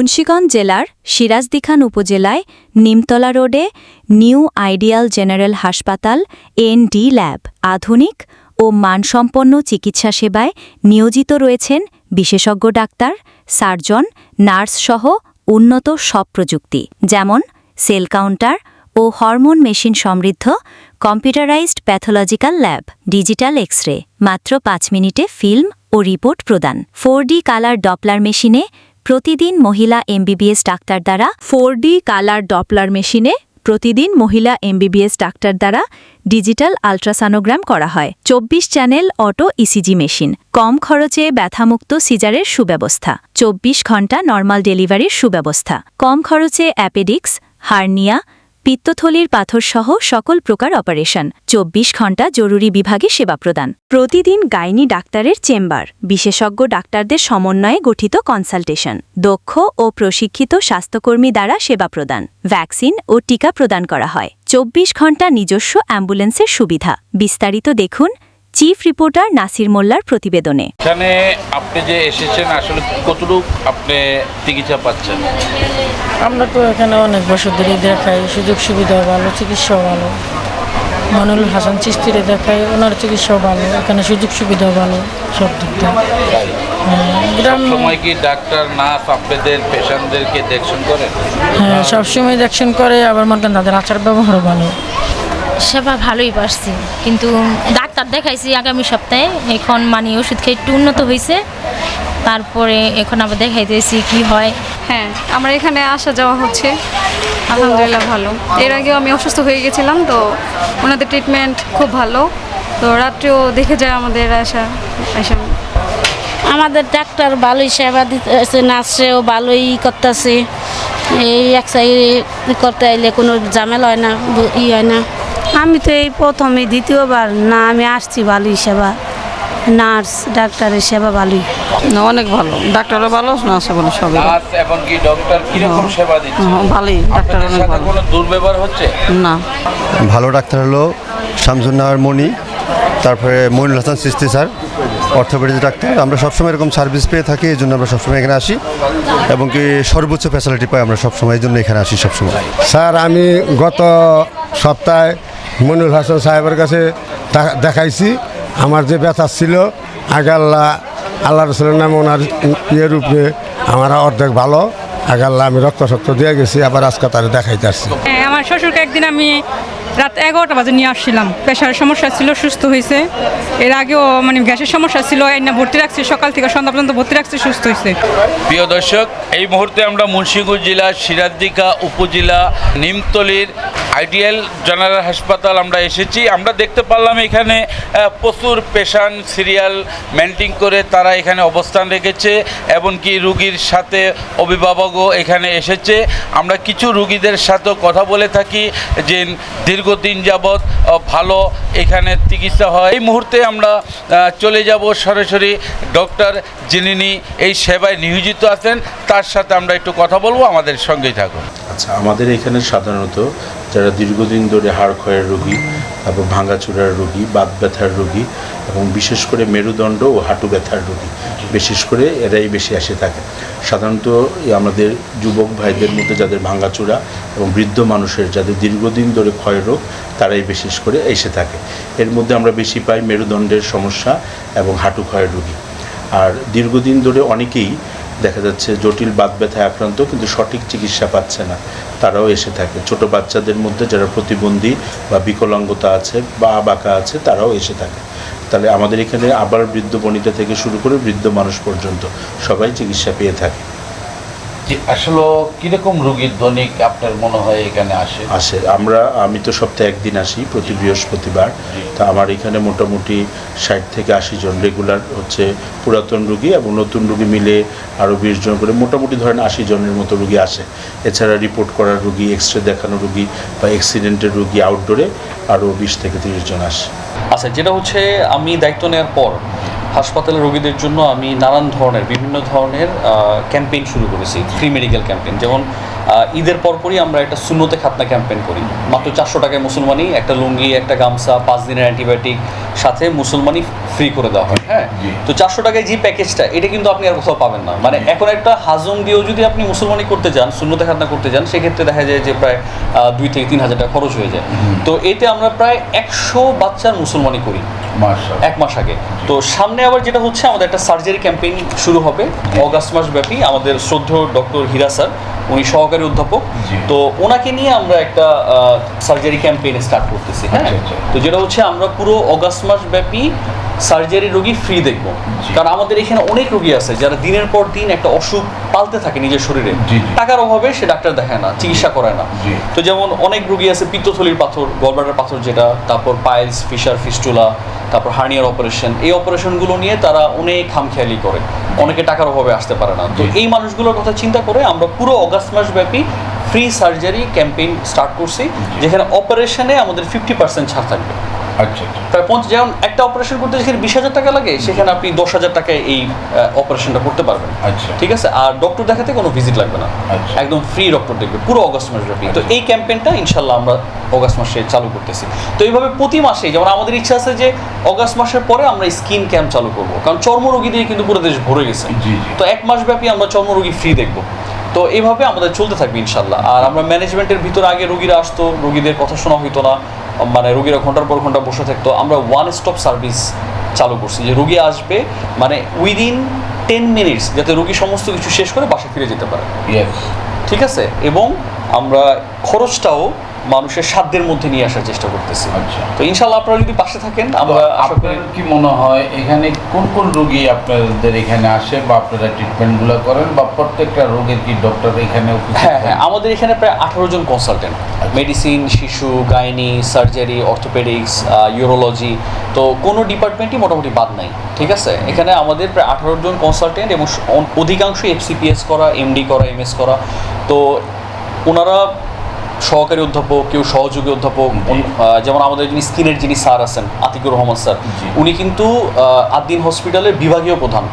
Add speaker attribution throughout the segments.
Speaker 1: মুন্সীগঞ্জ জেলার সিরাজদিখান উপজেলায় Nimtala road new ideal general হাসপাতাল এনডি ল্যাব, আধুনিক ও মানসম্পন্ন চিকিৎসা সেবায় নিয়োজিত রয়েছেন বিশেষজ্ঞ ডাক্তার, সার্জন নার্সসহ উন্নত সব প্রযুক্তি, যেমন সেল কাউন্টার ও হরমোন মেশিন সমৃদ্ধ computerised pathological lab, digital X মাত্র পাঁচ মিনিটে ফিল্ম ও রিপোর্ট প্রদান। ফোর কালার ডপলার মেশিনে প্রতিদিন মহিলা এমবিবিএস ডাক্তার দ্বারা ফোর কালার ডপলার মেশিনে প্রতিদিন মহিলা এমবিবিএস ডাক্তার দ্বারা ডিজিটাল আলট্রাসানোগ্রাম করা হয়। চব্বিশ চ্যানেল অটো ইসিজি মেশিন। কম খরচে ব্যথামুক্ত সিজারের সুব্যবস্থা। চব্বিশ ঘণ্টা নর্মাল ডেলিভারির সুব্যবস্থা। কম খরচে অ্যাপেডিক্স, হার্নিয়া পিত্তথলির পাথরসহ সকল প্রকার অপারেশন। চব্বিশ ঘণ্টা জরুরি বিভাগে সেবা প্রদান। প্রতিদিন গাইনি ডাক্তারের চেম্বার। বিশেষজ্ঞ ডাক্তারদের সমন্বয়ে গঠিত কনসালটেশন। দক্ষ ও প্রশিক্ষিত স্বাস্থ্যকর্মী দ্বারা সেবা প্রদান। ভ্যাকসিন ও টিকা প্রদান করা হয়। চব্বিশ ঘণ্টা নিজস্ব অ্যাম্বুলেন্সের সুবিধা। বিস্তারিত দেখুন চিফ রিপোর্টার নাসির মোল্লার প্রতিবেদনে।
Speaker 2: এখানে আপনি যে এসেছেন আসলে কতটুক আপনি চিকিৎসা পাচ্ছেন?
Speaker 3: আমরা তো এখানে অনেক বছর ধরে দেখাই সুযোগ সুবিধা ভালো চিকিৎসাও ভালো। মনুল হাসান চিস্তিরে দেখাই ওনার চিকিৎসাও ভালো এখানে সুযোগ সুবিধা ভালো সব দিক হ্যাঁ,
Speaker 2: সময় কি ডাক্তার নার্স আপনাদের পেশেন্টদেরকে দেখশন করেন
Speaker 3: হ্যাঁ সবসময় দেখছেন করে আবার মনে করেন তাদের আচার ব্যবহারও ভালো।
Speaker 4: সেবা ভালোই পারছি কিন্তু ডাক্তার দেখাইছি আগামী সপ্তাহে। এখন মানে ওষুধ খেয়ে একটু উন্নত হয়েছে তারপরে এখন আবার দেখাইতেছি কি হয়।
Speaker 5: হ্যাঁ আমার এখানে আসা যাওয়া হচ্ছে। আলহামদুলিল্লাহ ভালো। এর আগেও আমি অসুস্থ হয়ে গেছিলাম তো ওনাদের ট্রিটমেন্ট খুব ভালো। তো রাত্রেও দেখে যায় আমাদের আসা আসা।
Speaker 6: আমাদের ডাক্তার ভালোই সেবা দিতেছে নার্সেও ভালোই করতেছে। এই এক সাইড করতে আইলে কোনো ঝামেলা হয় না ই হয় না।
Speaker 7: আমি তো এই প্রথমে দ্বিতীয়বার না আমি আসছি ভালোই সেবা। নার্স ডাক্তারের সেবা ভালোই
Speaker 8: না অনেক ভালো। ডাক্তারও ভালো নার্সও ভালো সবই।
Speaker 2: নার্স এবং কি সেবা দিচ্ছে?
Speaker 8: ভালোই ডাক্তার অনেক ভালো।
Speaker 2: কোনো দুর্ব্যবহার হচ্ছে?
Speaker 8: না।
Speaker 9: ভালো ডাক্তার হলো শামসুন্নাহার মণি তারপরে Mainul Hasan Chishti sir orthopaedic doctor. আমরা সবসময় এরকম সার্ভিস পেয়ে থাকি এই জন্য আমরা সবসময় এখানে আসি। এবং কি সর্বোচ্চ ফ্যাসিলিটি পাই আমরা সবসময় এই জন্য এখানে আসি সবসময়।
Speaker 10: স্যার আমি গত সপ্তাহে মনুল হাসান সাহেবের কাছে দেখাইছি। আমার যে ব্যথা ছিল, আগে আল্লাহ আল্লাহ রসুলের নামে ওনার ইয়ে রূপে আমার অর্ধেক ভালো। আগে আল্লাহ আমি রক্ত শক্ত দিয়ে গেছি, আবার আজকে তারা দেখাইতে আসছি।
Speaker 5: হ্যাঁ আমার শ্বশুরকে একদিন আমি রাত এগারোটা বাজে নিয়ে আসছিলাম। প্রেশারের সমস্যা ছিল, সুস্থ হয়েছে এর আগেও মানে গ্যাসের সমস্যা ছিল না ভর্তি রাখছি, সকাল থেকে সন্ধ্যা পর্যন্ত ভর্তি রাখছি, সুস্থ হয়েছে
Speaker 2: প্রিয় দর্শক, এই মুহূর্তে আমরা মুন্সিগঞ্জ জেলার সিরাজদিকা উপজেলা নিমতলির আইডিয়াল জেনারেল হাসপাতাল আমরা এসেছি। আমরা দেখতে পারলাম এখানে প্রচুর পেশেন্ট সিরিয়াল মেনটেন করে তারা এখানে অবস্থান রেখেছে, এমনকি রুগীর সাথে অভিভাবকও এখানে এসেছে। আমরা কিছু রুগীদের সাথেও কথা বলে থাকি যে দীর্ঘদিন যাবৎ ভালো এখানে চিকিৎসা হয়। এই মুহূর্তে আমরা চলে যাব সরাসরি ডক্টর যিনি এই সেবায় নিয়োজিত আছেন, তার সাথে আমরা একটু কথা বলব, আমাদের সঙ্গেই থাকুন।
Speaker 11: আচ্ছা আমাদের এখানে সাধারণত যারা দীর্ঘদিন ধরে হাড় ক্ষয়ের রোগী তারপর ভাঙাচুরার রোগী, বাত ব্যথার রোগী এবং বিশেষ করে মেরুদণ্ড ও হাঁটু ব্যথার রোগী। বিশেষ করে এরাই বেশি এসে থাকে। সাধারণত আমাদের যুবক ভাইদের মধ্যে যাদের ভাঙাচুরা এবং বৃদ্ধ মানুষের যাদের দীর্ঘদিন ধরে ক্ষয় রোগ, তারাই বিশেষ করে এসে থাকে। এর মধ্যে আমরা বেশি পাই মেরুদণ্ডের সমস্যা এবং হাঁটু ক্ষয়ের রোগী। আর দীর্ঘদিন ধরে অনেকেই দেখা যাচ্ছে জটিল বাত ব্যথায় আক্রান্ত, কিন্তু সঠিক চিকিৎসা পাচ্ছে না। তারাও এসে থাকে। ছোট বাচ্চাদের মধ্যে যারা প্রতিবন্ধী বা বিকলাঙ্গতা আছে বা বাঁকা আছে, তারাও এসে থাকে। তাহলে আমাদের এখানে আবার বৃদ্ধ বনিতা থেকে শুরু করে বৃদ্ধ মানুষ পর্যন্ত সবাই চিকিৎসা পেয়ে থাকে।
Speaker 2: যে আসলে কীরকম রুগীর দৈনিক আপনার মনে হয় এখানে আসে?
Speaker 11: আসে। আমরা আমি তো সপ্তাহে একদিন আসি প্রতি বৃহস্পতিবার। তা আমার এখানে মোটামুটি ষাট থেকে আশি জন রেগুলার হচ্ছে পুরাতন রুগী এবং নতুন রুগী মিলে আরও বিশ জন করে মোটামুটি ধরেন আশি জনের মতো রুগী আসে। এছাড়া রিপোর্ট করার রুগী এক্স রে দেখানো রুগী বা অ্যাক্সিডেন্টের রুগী আউটডোরে আরও বিশ থেকে তিরিশ জন আসে।
Speaker 12: আচ্ছা যেটা হচ্ছে আমি দায়িত্ব নেওয়ার পর হাসপাতালের রোগীদের জন্য আমি নানান ধরনের, বিভিন্ন ধরনের ক্যাম্পেইন শুরু করেছি ফ্রি মেডিকেল ক্যাম্পেইন যেমন ঈদের পরপরই আমরা একটা শূন্যতে খাতনা ক্যাম্পেইন করি। মাত্র চারশো টাকায় মুসলমানি একটা লুঙ্গি একটা গামছা পাঁচ দিনের অ্যান্টিবায়োটিক সাথে মুসলমানি ফ্রি করে দেওয়া হয় হ্যাঁ? তো চারশো টাকায় যে প্যাকেজটা এটা কিন্তু আপনি আর কোথাও পাবেন না। মানে এখন একটা হাজম দিয়েও যদি আপনি মুসলমানি করতে যান শূন্যতে খাতনা করতে যান সেক্ষেত্রে দেখা যায় যে প্রায় দুই থেকে তিন হাজার টাকা খরচ হয়ে যায়। তো এতে আমরা প্রায় একশো বাচ্চার মুসলমানি করি। এক মাস আগে। তো সামনে আবার যেটা হচ্ছে আমাদের একটা সার্জারি ক্যাম্পেইন শুরু হবে অগাস্ট মাস ব্যাপী আমাদের শ্রদ্ধেয় ডক্টর হীরা স্যার উনি সহকারী অধ্যাপক। তো ওনাকে নিয়ে আমরা একটা সার্জারি ক্যাম্পেইন স্টার্ট করতেছি। হ্যাঁ?
Speaker 2: আচ্ছা, আচ্ছা।
Speaker 12: তো যেটা হচ্ছে আমরা পুরো অগাস্ট মাস ব্যাপী সার্জারি রোগী ফ্রি দেখব। কারণ আমাদের এখানে অনেক রোগী আছে যারা দিনের পর দিন একটা অসুখ পালতে থাকে নিজের শরীরে। টাকার অভাবে সে ডাক্তার দেখায় না চিকিৎসা করে না। তো যেমন অনেক রোগী আছে পিত্তথলির পাথর গলব্লাডার পাথর যেটা তারপর পাইলস ফিশার ফিস্টুলা তারপর হার্নিয়ার অপারেশন। এই অপারেশনগুলো নিয়ে তারা অনেক খামখেয়ালি করে। অনেকে টাকার অভাবে আসতে পারে না। তো এই মানুষগুলোর কথা চিন্তা করে আমরা পুরো অগাস্ট মাস ব্যাপী ফ্রি সার্জারি ক্যাম্পেইন স্টার্ট করছি যেখানে অপারেশনে আমাদের ফিফটি পার্সেন্ট ছাড় থাকবে।
Speaker 2: আচ্ছা
Speaker 12: প্রায় পঞ্চাশ যেমন একটা অপারেশন করতে যেখানে বিশ হাজার টাকা লাগে সেখানে আপনি দশ হাজার টাকায় এই অপারেশনটা করতে পারবেন।
Speaker 2: আচ্ছা।
Speaker 12: ঠিক আছে? আর ডক্টর দেখাতে কোনো ভিজিট লাগবে না।
Speaker 2: আচ্ছা।
Speaker 12: একদম ফ্রি ডক্টর দেখবে পুরো অগস্ট মাস ব্যাপী। তো এই ক্যাম্পেইনটা ইনশাল্লাহ আমরা অগস্ট মাসে চালু করতেছি। তো এইভাবে প্রতি মাসে যেমন আমাদের ইচ্ছা আছে যে অগস্ট মাসের পরে আমরা স্কিন ক্যাম্প চালু করব। কারণ চর্মরোগী দিয়ে কিন্তু পুরো দেশ ভরে গেছে। তো এক মাস ব্যাপী আমরা চর্মরোগী ফ্রি দেখব। তো এইভাবে আমাদের চলতে থাকবে ইনশাল্লাহ। আর আমরা ম্যানেজমেন্টের ভিতরে আগে রোগীরা আসতো রোগীদের কথা শোনা হইতো না। মানে রুগীরা ঘণ্টার পর ঘণ্টা বসে থাকতো আমরা ওয়ান স্টপ সার্ভিস চালু করছি যে রুগী আসবে মানে উইদিন টেন মিনিটস যাতে রুগী সমস্ত কিছু শেষ করে বাসা ফিরে যেতে পারে। ঠিক আছে? এবং আমরা খরচটাও মানুষের সাধ্যের মধ্যে নিয়ে আসার চেষ্টা করতেছি।
Speaker 2: আচ্ছা।
Speaker 12: তো ইনশাল্লাহ আপনারা যদি পাশে থাকেন আমরা আশা করি
Speaker 2: কি মনে হয় এখানে কোন কোন রোগী আপনাদের এখানে আসে বা আপনারা ট্রিটমেন্টগুলো করেন? বা প্রত্যেকটা রোগের কি ডক্টর এখানে
Speaker 12: হ্যাঁ হ্যাঁ আমাদের এখানে প্রায় আঠারো জন কনসালটেন্ট মেডিসিন শিশু গাইনি সার্জারি অর্থোপেডিক্স ইউরোলজি তো কোনো ডিপার্টমেন্টই মোটামুটি বাদ নাই ঠিক আছে? এখানে আমাদের প্রায় আঠারো জন কনসালটেন্ট এবং অধিকাংশই এফসিপিএস করা এমডি করা এমএস করা। তো ওনারা সহকারী অধ্যাপক কেউ সহযোগী অধ্যাপক যেমন আমাদের যিনি স্কিনের যিনি স্যার আছেন আতিকুর রহমান স্যার উনি কিন্তু আদিন হসপিটালের বিভাগীয় প্রধান।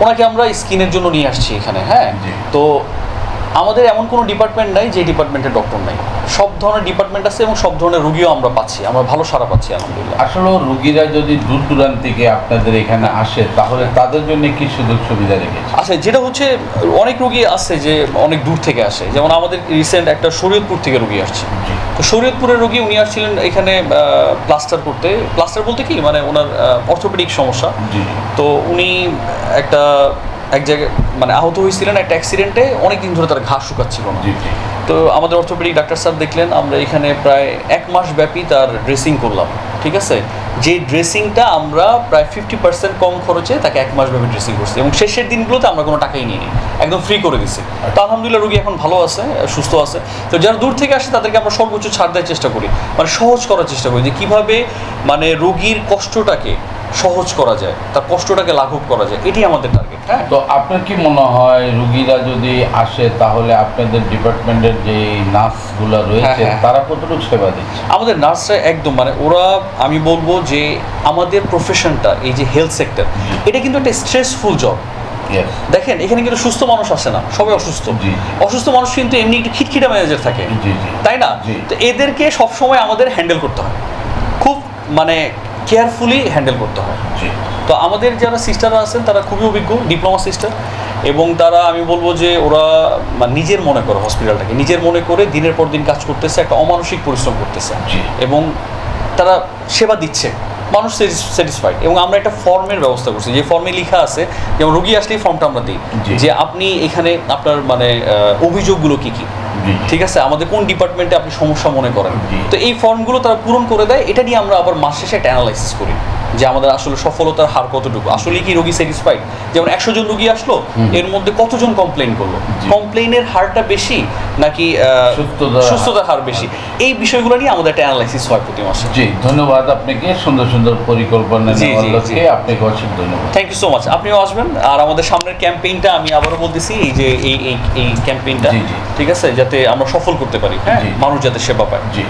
Speaker 12: ওনাকে আমরা স্কিনের জন্য নিয়ে আসছি এখানে হ্যাঁ? তো আমাদের এমন কোনো ডিপার্টমেন্ট নাই যে ডিপার্টমেন্টে ডক্টর নাই। সব ধরনের ডিপার্টমেন্ট আছে এবং সব ধরনের রুগীও আমরা পাচ্ছি আমরা ভালো সারা পাচ্ছি আলহামদুলিল্লাহ।
Speaker 2: আসলে রুগীরা যদি দূর দূরান্ত থেকে আপনাদের এখানে আসে তাহলে তাদের জন্য কি সুযোগ সুবিধা রেখেছে?
Speaker 12: আচ্ছা যেটা হচ্ছে অনেক রুগী আছে যে অনেক দূর থেকে আসে। যেমন আমাদের রিসেন্ট একটা শরীয়তপুর থেকে রুগী আসছে। তো শরীয়তপুরের রুগী উনি আসছিলেন এখানে প্লাস্টার করতে। প্লাস্টার বলতে কি? মানে ওনার অর্থোপেডিক সমস্যা। তো উনি একটা এক জায়গায় মানে আহত হয়েছিলেন একটা অ্যাক্সিডেন্টে অনেক দিন ধরে তার ঘাস শুকাচ্ছিল না। তো আমাদের অর্থোপেডিক ডাক্তার স্যার দেখলেন আমরা এখানে প্রায় এক মাস ব্যাপী তার ড্রেসিং করলাম ঠিক আছে? যে ড্রেসিংটা আমরা প্রায় ফিফটি পার্সেন্ট কম খরচে তাকে এক মাস ব্যাপী ড্রেসিং করছি এবং শেষের দিনগুলোতে আমরা কোনো টাকাই নিইনি একদম ফ্রি করে দিছি তো আলহামদুলিল্লাহ রুগী এখন ভালো আছে সুস্থ আছে। তো যারা দূর থেকে আসে তাদেরকে আমরা সর্বোচ্চ ছাড় দেওয়ার চেষ্টা করি মানে সহজ করার চেষ্টা করি যে কীভাবে মানে রোগীর কষ্টটাকে সহজ করা যায় তার কষ্টটাকে লাঘব করা যায় এটি আমাদের টার্গেট হ্যাঁ?
Speaker 2: তো আপনার কি মনে হয় রুগীরা যদি আসে তাহলে আপনাদের ডিপার্টমেন্টের যে নার্সগুলো রয়েছে
Speaker 12: হ্যাঁ, হ্যাঁ।
Speaker 2: তারা কতটুকু সেবা দিচ্ছে?
Speaker 12: আমাদের নার্সরা একদম মানে ওরা আমি বলব যে আমাদের প্রফেশনটা এই যে হেলথ সেক্টর এটা কিন্তু একটা স্ট্রেসফুল জব দেখেন এখানে কিন্তু সুস্থ মানুষ আসে না সবাই অসুস্থ।
Speaker 2: জি।
Speaker 12: অসুস্থ মানুষ কিন্তু এমনি একটু খিটখিটা ম্যানেজার থাকে। তাই না। তো এদেরকে সবসময় আমাদের হ্যান্ডেল করতে হয়। খুব মানে কেয়ারফুলি হ্যান্ডেল করতে হয়। তো আমাদের যারা সিস্টাররা আছেন তারা খুবই অভিজ্ঞ ডিপ্লোমা সিস্টার এবং তারা আমি বলব যে ওরা মানে নিজের মনে করে হসপিটালটাকে নিজের মনে করে দিনের পর দিন কাজ করতেছে একটা অমানসিক পরিশ্রম করতেছে। এবং তারা সেবা দিচ্ছে। মানুষ স্যাটিসফাইড এবং আমরা একটা ফর্মের ব্যবস্থা করছি। যে ফর্মে লেখা আছে যেমন রুগী আসলেই ফর্মটা আমরা দিই। যে আপনি এখানে আপনার মানে অভিযোগগুলো কি কি? ঠিক আছে? আমাদের কোন ডিপার্টমেন্টে আপনি সমস্যা মনে করেন? তো এই ফর্মগুলো তারা পূরণ করে দেয়। এটা নিয়ে আমরা আবার মাস শেষে একটা অ্যানালাইসিস করি। যে আমাদের আসলে সফলতার হার কতটুকু? আসলে কি রোগী স্যাটিসফাইড যেমন একশো জন রুগী আসলো এর মধ্যে কতজন কমপ্লেন করল? কমপ্লেনের হারটা বেশি নাকি
Speaker 2: সুস্থতার হার।
Speaker 12: বেশি? এই বিষয়গুলো নিয়ে আমাদের একটা অ্যানালাইসিস হয় প্রতি মাসে।
Speaker 2: জি ধন্যবাদ আপনাকে সুন্দর সুন্দর পরিকল্পনা আপনাকে অসংখ্য ধন্যবাদ।
Speaker 12: থ্যাংক ইউ সো মাচ আপনিও আসবেন। আর আমাদের সামনের ক্যাম্পেইনটা আমি আবারও বলতেছি এই যে এই এই ক্যাম্পেইনটা। ঠিক আছে? যাতে আমরা সফল করতে পারি হ্যাঁ? মানুষ যাতে সেবা পায়।
Speaker 2: জি।